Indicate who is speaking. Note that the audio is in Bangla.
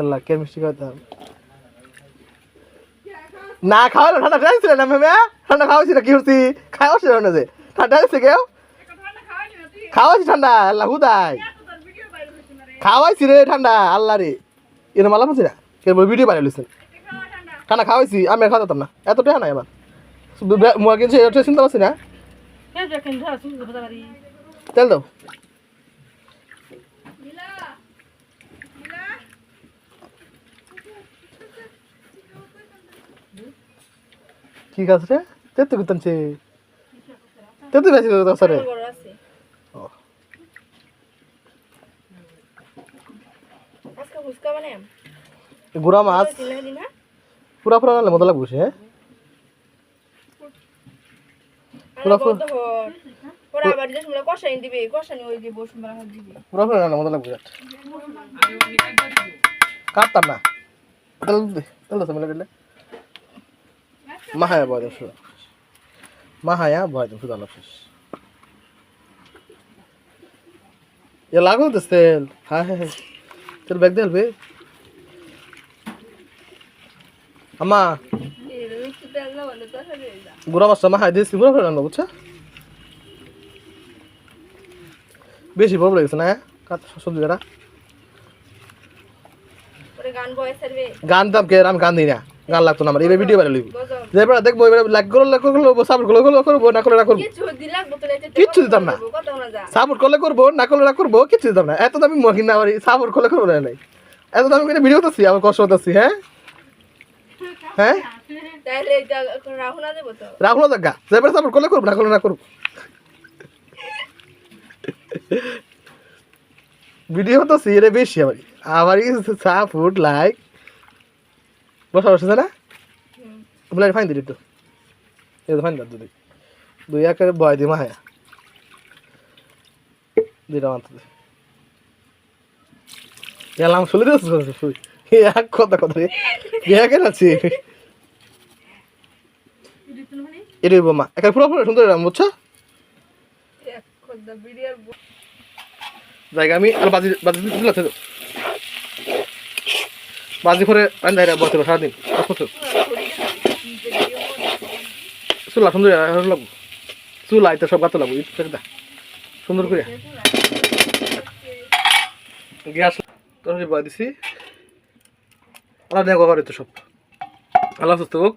Speaker 1: এল্লা কে মিষ্টি খাইতাম না খাওয়ালো ঠান্ডা ঠান্ডা না মেমে? ঠান্ডা খাওয়াছি না কি হচ্ছি খাওয়াছি না যে? ঠান্ডা আছে কেউ? খাওয়াছি ঠান্ডা আল্লাহ হুদাই। খাওয়াইছি রে ঠান্ডা আল্লাহ রে। এর মালা পাচ্ছি না? কে ভিডিও বানিয়ে লিখছেন ঠান্ডা খাওয়াইছি আমি আর খাওয়াতাম না। এত টাকা নাই আমার। মোয়া কিনছে এটা চিন্তা পাচ্ছি না? তেল দাও। কি গাছ রে? তেতু কুতানছে তেতু বেশি গাছ রে ও। গুড়া মাছ? পুরা পুরা নালে মজা লাগবে সে। পুরা নালে মজা লাগবে কাটতাম না। মিলে দিলে। মাহায়া বয় দাও শুধু মাহায়া বয় দাও শুধু আলাপ শেষ এ লাগো তো তেল। হ্যাঁ হ্যাঁ হ্যাঁ। তেল ব্যাগ দেলবে আমা গুড়া মাছটা মাহায় দিয়েছি পুরো ফেলে আনব বুঝছ? বেশি প্রবলেম গেছে না কাট সবজি কাটা
Speaker 2: ওরে গান বয়স সারবে
Speaker 1: গান দাম কে আমি গান দিই না। গান লাগতো না আমার এবার ভিডিও বানিয়ে লইব এবার দেখব এবার লাইক করলে লাইক করব সাপোর্ট করলে করলে করব না করলে না করব। কিচ্ছু দিতাম না। সাপোর্ট করলে করব না করলে না করব কিছু দিতাম না। এত দামি মহিন না আমার সাপোর্ট করলে করব না নাই এত দামি করে ভিডিও করতেছি আমার কষ্ট হতেছি হ্যাঁ? হ্যাঁ?
Speaker 2: তাহলে এটা রাহু না দেবো তো
Speaker 1: রাখল দেখা এবার সাপোর্ট করলে করব না করলে না করব। ভিডিও তো এটা বেশি আমার। আমার সাপোর্ট লাইক বসা বসেছে না? বলে ফাইন দিলি তো এটা ফাইন দাও দুই দুই একে বয় দি মাহায়া দুইটা মাত্র দে এলাম শুলে দিয়েছিস শুই। এক কথা কথা রে। বিয়া কেন আছি। এটাই বোমা এখানে পুরো পুরো সুন্দর এরকম বুঝছ?
Speaker 2: এক
Speaker 1: জায়গা আমি আর বাজি বাজি দিলে তো। বাজি করে হয় বসে সারাদিন। চুলা, সুন্দর লাগবো। চুলা, এটা সব গাতে লাগবো ইটা সুন্দর করে। গ্যাস বয় দিছি। দেখো আবার তো সব। আল্লাহ সুস্থ হোক।